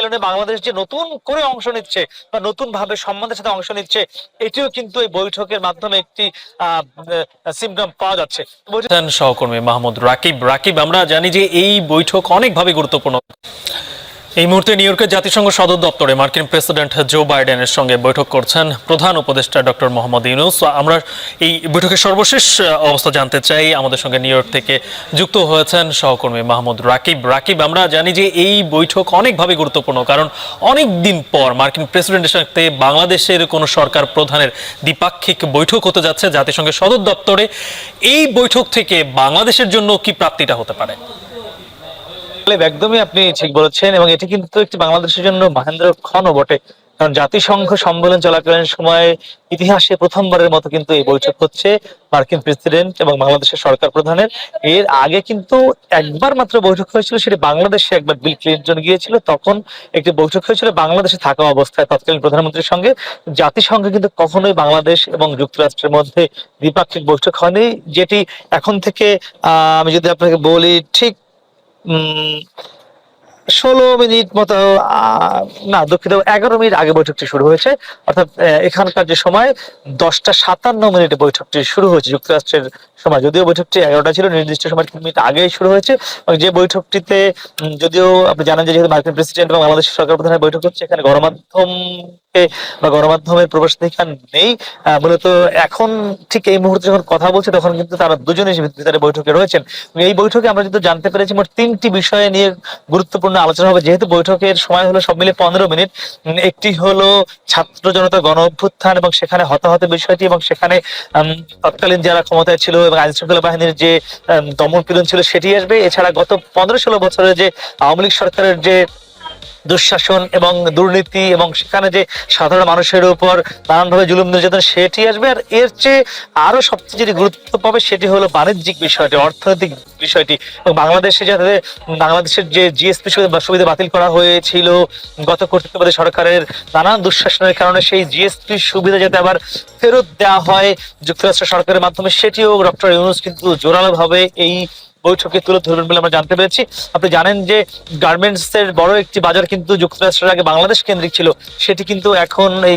সম্মেলনে বাংলাদেশ যে নতুন করে অংশ নিচ্ছে বা নতুন ভাবে সম্মানের সাথে অংশ নিচ্ছে, এটিও কিন্তু এই বৈঠকের মাধ্যমে একটি সিমটম পাওয়া যাচ্ছে। সহকর্মী মাহমুদ রাকিব। রাকিব, আমরা জানি যে এই বৈঠক অনেকভাবে গুরুত্বপূর্ণ। এই মুহূর্তে নিউ ইয়র্কের জাতিসংঘ সদর দপ্তরে মার্কিন প্রেসিডেন্ট জো বাইডেনের সঙ্গে বৈঠক করছেন প্রধান উপদেষ্টা ডক্টর মোহাম্মদ ইউনুস। আমরা এই বৈঠকের সর্বশেষ অবস্থা জানতে চাই। আমাদের সঙ্গে নিউ ইয়র্ক থেকে যুক্ত হয়েছেন সহকর্মী মাহমুদ রাকিব। রাকিব, আমরা জানি যে এই বৈঠক অনেকভাবে গুরুত্বপূর্ণ, কারণ অনেক দিন পর মার্কিন প্রেসিডেন্টের সাথে বাংলাদেশের কোনো সরকার প্রধানের দ্বিপাক্ষিক বৈঠক হতে যাচ্ছে। জাতিসংঘের সদর দপ্তরে এই বৈঠক থেকে বাংলাদেশের জন্য কি প্রাপ্তিটা হতে পারে? একদমই আপনি ঠিক বলেছেন এবং এটি কিন্তু একটি বাংলাদেশের জন্য মহেন্দ্র ক্ষণও বটে। কারণ জাতিসংঘ সম্মেলন চলাকালীন সময়ে ইতিহাসে প্রথমবারের মতো কিন্তু এই বৈঠক হচ্ছে। মার্কিন প্রেসিডেন্ট এবং বাংলাদেশের সরকার প্রধানের। এর আগে কিন্তু একবার মাত্র বৈঠক হয়েছিল, সেটি বাংলাদেশে একবার বিল ক্লিন্টন গিয়েছিল। তখন একটি বৈঠক হয়েছিল বাংলাদেশে থাকা অবস্থায় তৎকালীন প্রধানমন্ত্রীর সঙ্গে। জাতিসংঘ কিন্তু কখনোই বাংলাদেশ এবং যুক্তরাষ্ট্রের মধ্যে দ্বিপাক্ষিক বৈঠক হয়নি, যেটি এখন থেকে আমি যদি আপনাকে বলি, ঠিক ষোলো মিনিট মতো না দুঃখিত এগারো মিনিট আগে বৈঠকটি শুরু হয়েছে। অর্থাৎ এখানকার যে সময়, দশটা সাতান্ন মিনিটে বৈঠকটি শুরু হয়েছে, যুক্তরাষ্ট্রের সময়। যদিও বৈঠকটি এগারোটা ছিল, নির্দিষ্ট সময় তিন মিনিট আগেই শুরু হয়েছে। এবং যে বৈঠকটিতে যদিও আপনি জানেন যে যেহেতু মার্কিন প্রেসিডেন্ট এবং বাংলাদেশের সরকার প্রধানের বৈঠক হচ্ছে, এখানে গণমাধ্যমকে বা গণমাধ্যমের প্রবেশাধিকার নেই মূলত এখন ঠিক এই মুহূর্তে যখন কথা বলছে তখন কিন্তু তারা দুজনে ভিতরে বৈঠকে রয়েছেন। এই বৈঠকে আমরা কিন্তু জানতে পেরেছি মোট তিনটি বিষয়ে নিয়ে গুরুত্বপূর্ণ আলোচনা হবে, যেহেতু বৈঠকের সময় হলো সব মিলে পনেরো মিনিট একটি হলো ছাত্র জনতা গণ অভ্যুত্থান এবং সেখানে হতাহতের বিষয়টি এবং সেখানে তৎকালীন যারা ক্ষমতায় ছিল এবং আইন শৃঙ্খলা বাহিনীর যে দমন পীড়ন ছিল সেটি আসবে। এছাড়া গত পনেরো ষোলো বছরের যে আওয়ামী লীগ সরকারের যে দুঃশাসন এবং দুর্নীতি এবং সেখানে যে সাধারণ মানুষের উপর নানানভাবে জুলুম, নির্যাতন, সেটি আসবে। আর এর চেয়ে আরও সবচেয়ে যেটি গুরুত্ব পাবে সেটি হলো বাণিজ্যিক বিষয়টি, অর্থনৈতিক বিষয়টি। এবং বাংলাদেশে যাতে বাংলাদেশের যে জিএসপি সুবিধা বাতিল করা হয়েছিল, গত কর্তৃত্ববাদী সরকারের নানান দুঃশাসনের কারণে সেই জিএসপি সুবিধা যাতে আবার ফেরত দেওয়া হয়, যুক্তরাষ্ট্র সরকারের মাধ্যমে, সেটিও ডক্টর ইউনুস কিন্তু জোরালো ভাবে এই বৈঠকে তুলে ধরবেন বলে আমরা জানতে পেরেছি। আপনি জানেন যে গার্মেন্টস এর বড় একটি বাজার কিন্তু যুক্তরাষ্ট্রের আগে বাংলাদেশ কেন্দ্রিক ছিল। সেটি কিন্তু এখন এই